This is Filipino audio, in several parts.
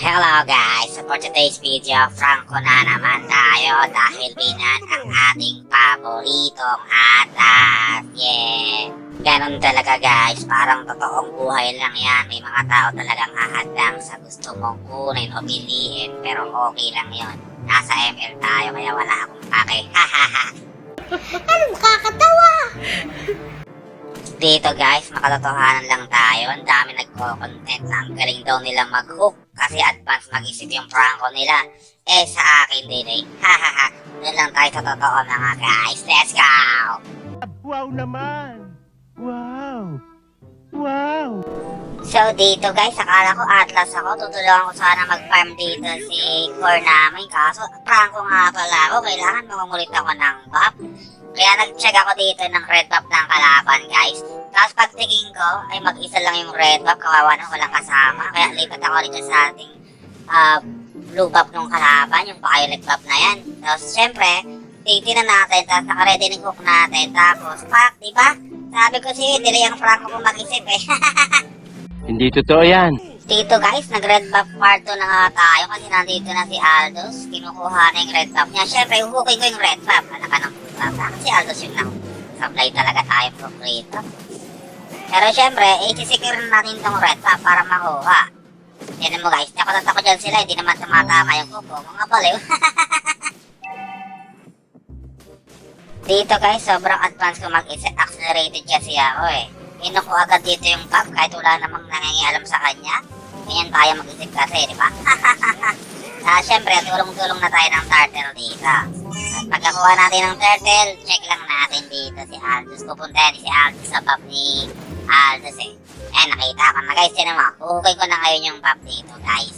Hello guys! So for today's video, Franco na naman tayo dahil binan ang ating paboritong atas. Yeah! Ganon talaga guys, parang totoong buhay lang yan. May mga tao talagang hahadlang sa gusto mong kunin o bilihin, pero okay lang yon. Nasa ML tayo kaya wala akong pake. Hahaha! Anong kakatawa? Dito guys, makatotohanan lang tayo. Ang dami nagko-content na ang galing daw nila mag-hook kasi advance mag-isip yung pranko nila. Eh sa akin din eh. Hahaha. Doon lang tayo sa totoo mga guys. Let's go! Wow naman! Wow! Wow! So dito guys, akala ko Atlas ako. Tutulungan ko sana mag-farm dito si core namin. Kaso pranko nga pala ako. Kailangan mangungulit ako ng buff. Kaya nag-check ako dito ng red buff ng kalaban guys. Tapos pagtingin ko, ay mag-isa lang yung red buff. Kawawa na walang kasama. Kaya lipat ako dito sa ating ah, blue buff ng kalaban. Yung violet buff na yan. Tapos syempre, titignan natin. Tapos nakaready ng hook natin. Tapos, pak, di ba? Sabi ko sa'yo, delay ang pranko ko mag-isip eh. Hindi totoo yan. Dito guys, nag-red buff part 2 na nga tayo kasi nandito na si Aldous. Kinukuha na yung red buff niya. Syempre, huhukin ko yung red buff. Anak ka ng puta. Bakit si Aldous yung nang supply talaga tayo pro rito? Pero syempre, i-secure na natin tong red buff para makuha. Yan mo guys, nakulat ako dyan sila, hindi naman tumatama yung kuko. Mga baliw. Dito guys, sobrang advance ko mag-isip. Accelerated kasi ako eh. Ino ko agad dito yung buff kahit wala namang nangingialam sa kanya. Ganyan tayo mag-isip kasi, di ba? Ah, syempre, tulong-tulong na tayo ng turtle dito. At pagkakuha natin ng turtle, check lang natin dito si Aldous. Pupunta yan si Aldous sa buff ni Aldous eh. Eh, nakita ko na guys, yun mo. Uhukay ko na ngayon yung buff dito, guys.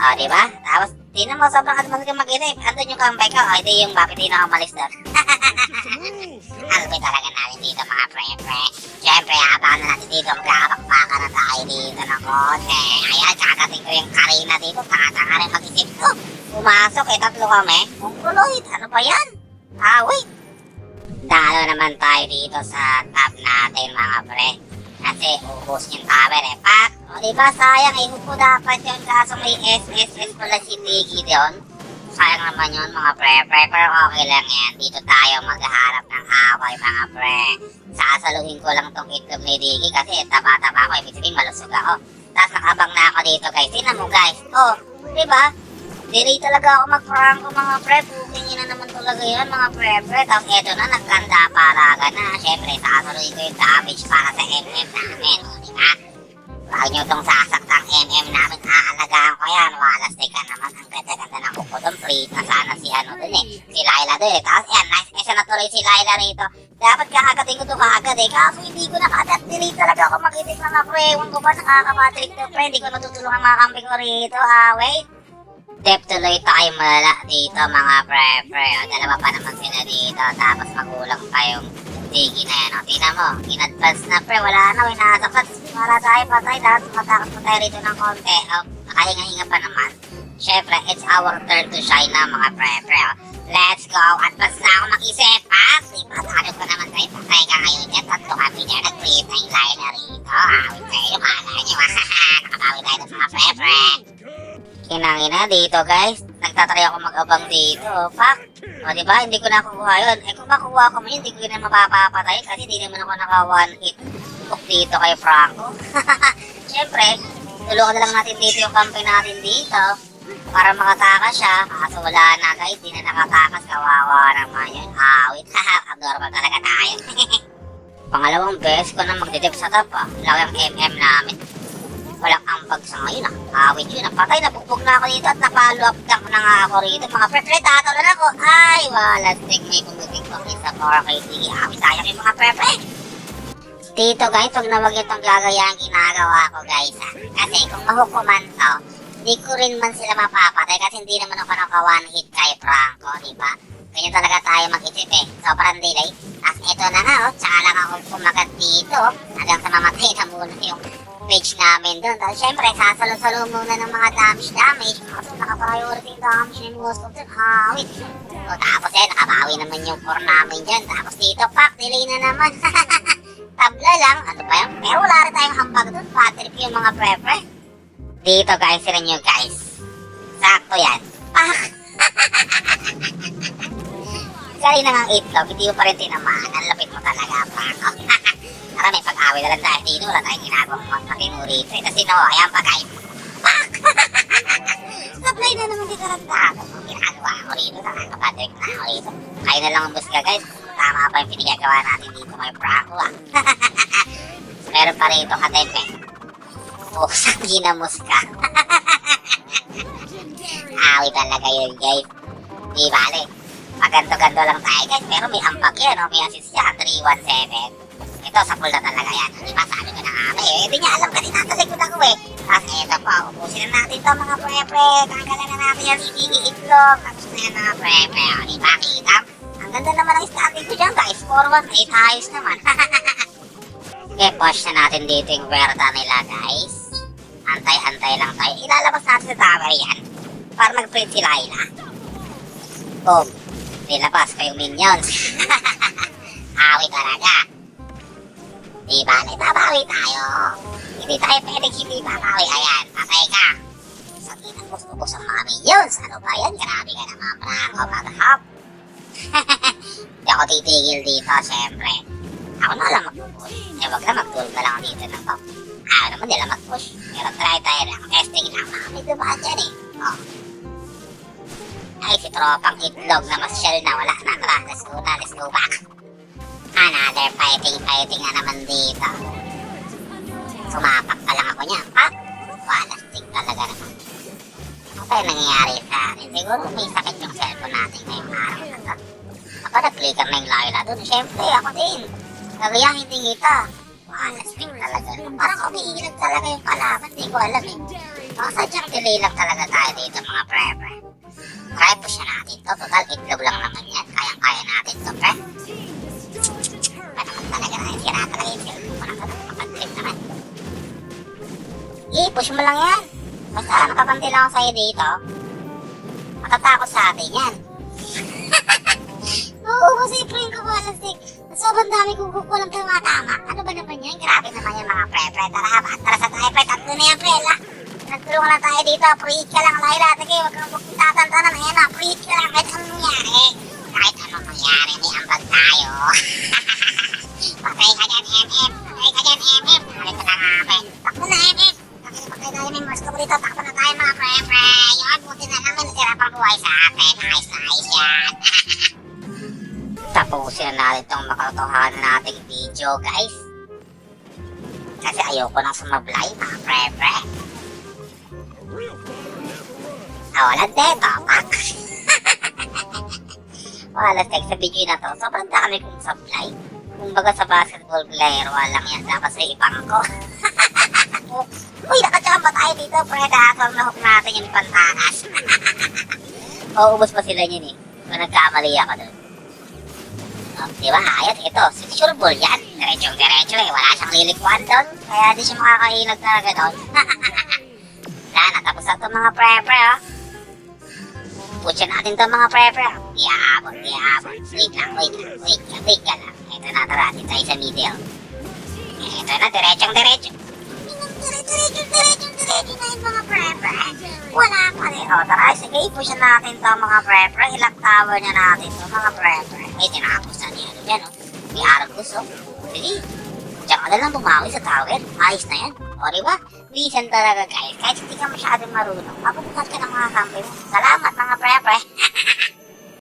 O, di ba? Tapos, tingnan mo, sobrang advance ka mag-isip. Andun yung kambay ko. O, hindi yung buff, hindi na umalis doon. Alpay talaga natin dito mga pre-pre. Siyempre, na natin dito. Magkakapakpaka na tayo dito ng konti. Ayan, kakating ko yung Karina dito. Tanga-tanga rin mag-isip ko. Pumasok eh, tatlo kami. Mongoloid, ano ba yan? Ah, wait. Dalo naman tayo dito sa top natin mga pre. Kasi ubos yung tower eh. Pak, o diba sayang, ihupo dapat yun. Kaso may SSS pala si Tiggy doon. Sayang naman yun mga pre, pre, pero okay lang yan. Dito tayo maghaharap ng away mga pre. Sasaluhin ko lang tong itlog ni Diggy kasi taba-taba ako, ibig sabihin malusog ako. Tapos nakabang na ako dito guys. Tingnan mo guys. Oh, di ba? Delay talaga ako mag-prank mga pre. Nyo na naman talaga yan mga pre, pre. Tapos eto na, nagkanda paraga na. Siyempre, sasaluhin ko yung damage para sa MM namin. Huwag nyo itong sasaktang MM namin. Aalagaan ko yan. Walastik ka naman. Ang ganda-ganda ng kuko doon. Free na sana si ano dun eh. Si Laila dun eh. Tapos yan, nice. Isa na tuloy si Laila rito. Dapat kakagating ko ito kaagad eh. Kaso hindi ko nakadat. Delay talaga ako mag-isip mga pre. Ewan ko ba nakakapatrick to pre. Hindi ko natutulungan mga kampi ko rito. Ah, wait. Dep tuloy tayo malala dito mga pre-pre. Dalawa pa naman sila dito. Tapos magulang pa yung Digi na yan. O, tingnan mo. In-advance na pre. Wala na. Nasakot. Wala tayo patay. Dapat matakas pa tayo rito ng konti. O, nakahinga-hinga pa naman. Siyempre, it's our turn to shine na mga pre-pre. O. Let's go. Advance na ako mag-isip. Ha? Diba? Tanong ko naman tayo. Patay ka ngayon yan. Tatlo kami dyan. Nag-create na yung line na rito. Awit kayo. Kala nyo. Nakabawi tayo ng mga pre-pre. Kinangina dito guys. Nagtatry ako mag-abang dito. Pak. O diba, hindi ko nakukuha yun. Eh kung makuha ko man yun, hindi ko na mapapapatay kasi hindi naman ako naka one hit hook dito kay Franco. Siyempre, tulungan na lang natin dito yung kampi natin dito para makatakas siya. Kaso wala na guys, hindi na nakatakas. Kawawa naman yun. Awit. Haha, abnormal talaga tayo. Pangalawang beses ko na magdidip sa top ah. Laki ang MM namin. Walang ambag sa ngayon ah. Awit yun. Napatay, nabugbog na ako dito at napalo up tank na nga ako rito. Mga pre-pre, tatalan ako. Ay, wala. Stig may pumuting ko sa 4 KD. Awit tayo yung mga pre-pre. Dito guys, pag nawag itong gagaya ang ginagawa ko guys ha. Kasi kung mahukuman to, di ko rin man sila mapapatay kasi hindi naman ako naka one hit kay Franco, di ba? Ganyan talaga tayo mag-isip eh. Sobrang delay. Tapos ito na nga oh, tsaka lang ako kumagat dito oh. Hanggang sa mamatay na muna yung page namin doon. Tapos syempre, sasalo-salo muna ng mga damage damage. Kaso naka-priority damage ni most of them. Hawit. So, tapos eh, nakabawi naman yung core namin dyan. Tapos dito, pak, delay na naman. Tabla lang, ano ba yan? Pero wala rin tayong hambag doon. Patrick yung mga pre-pre. Dito guys, sila nyo guys. Sakto yan. Pak! Kanina nga ang itlog, hindi mo pa rin tinamaan. Ang lapit mo talaga, Paco. Tara, may pag-away na lang tayo dito. Wala tayong ginagawang matapin mo rito. Eh, kasi no, ayan pa guys. Pak! Supply na naman dito ng tao. Kung ginagawa ko rito, nakakapadrik na ako rito. Kayo na lang ang busga guys. Tama pa yung pinigagawa natin dito may Paco ah. Meron pa rito katempe. Pusang ginamos ka. Awi talaga yun, guys. Di bale. Paganto-ganto lang tayo, guys. Pero may ambag yan, no? May assist yan, 317. Ito, sa pool na talaga yan. Di ba, sabi ko na nga, eh, hindi niya alam kanina sa likod ako, eh. Tapos, eto pa, ubusin na natin to mga pre-pre. Tanggalan na natin yan, hindi itlog. Tapos na yan, mga pre-pre. O, di ba, kita? Ang ganda naman ang starting ko dyan, guys. 4-1, 8 ayos naman. Okay, push na natin dito yung Verta nila, guys. Antay-antay lang tayo. Ilalabas natin sa tower yan. Para mag-print si Laila. Boom. Nilabas yung minions. Awi talaga. Di ba? Babawi tayo. Hindi tayo pwedeng hindi babawi. Ayan, patay ka. Sa kitang gusto-gusto ang mga minions. Ano ba yan? Grabe ka naman, bravo, mag-hop. Hindi ako titigil dito, syempre. Ako na lang mag-push. Eh, wag na mag-tool ka lang dito ng top. Ayaw naman nila mag-push. Pero try tayo lang. Testing lang. Baka may dumaan dyan eh. Oh. Ay, si tropang itlog na mas shell na. Wala na. Tara, let's go na. Let's go back. Another fighting, fighting na naman dito. Sumapak pa lang ako niya. Pak! Wala, stick talaga naman. Ano kaya nangyayari sa atin? Siguro may sakit yung cellphone natin ngayong araw na to. Ako nag-clicker na yung Laila doon. Siyempre, ako din. Kaya hindi kita. Wala, stick talaga. Parang umiilag talaga yung kalaban. Hindi ko alam eh. Baka sadyang delay lang talaga tayo dito mga pre-pre. Try push na natin to. Total, itlog lang naman yan. Kayang-kaya I-push mo lang yan. Basta nakapanti lang ako sa'yo dito. Matatakot sa atin yan. Oo, kasi friend ko wala stick. Sobrang dami kong kukulang tumatama. Ano ba naman yan? Grabe naman yung mga pre-pre. Tara, atras sa tayo, pre. Tatlo na yan, pre. La. Nagtulungan na tayo dito. Pre-hit ka lang. Sige, huwag kang huwag kang tatantanan. Ayan na, pre-hit ka lang. Kahit anong mangyari. Kahit anong mangyari, may ambag tayo. Patay ka dyan, MM. Na natin itong makatotohanan nating video, guys. Kasi ayoko nang sumablay, mga pre-pre. Ah, wala dito, pak. wala tek sa video na to. Sobrang dami kong supply. Kumbaga sa basketball player, walang yan. Dapat sa ibang ko. Uy, nakachamba tayo dito, pre. Dahil na hook natin yung pantakas. Mauubos pa sila yun eh. Kung nagkamali ako dun. Oh, di ba? Ayat, ito. Sure ball yan. Diretsong diretso eh. Wala siyang lilikwan doon. Kaya di siya makakailag talaga doon. Wala na. Tapos na ito mga pre-pre, oh. Putya natin ito mga pre-pre. Di aabot, di. Wait lang, wait lang, wait lang, wait ka lang. Ito na, tara. Dito sa middle. Ito na, diretsong diretso. Diretso, diretso, diretso na yung mga pre-pre. Wala pa rin. O, tara, sige, i-push natin to mga pre-pre. Ilang tower na natin to mga pre-pre. Ay, tinapos na niya. Ano yan, oh. May Argus, oh. Sige. Diyan ka na lang bumawi sa tower. Ayos na yan. O, di ba? Bisan talaga, guys. Kahit hindi ka masyadong marunong, mapupuntat ka ng mga kampi mo. Salamat,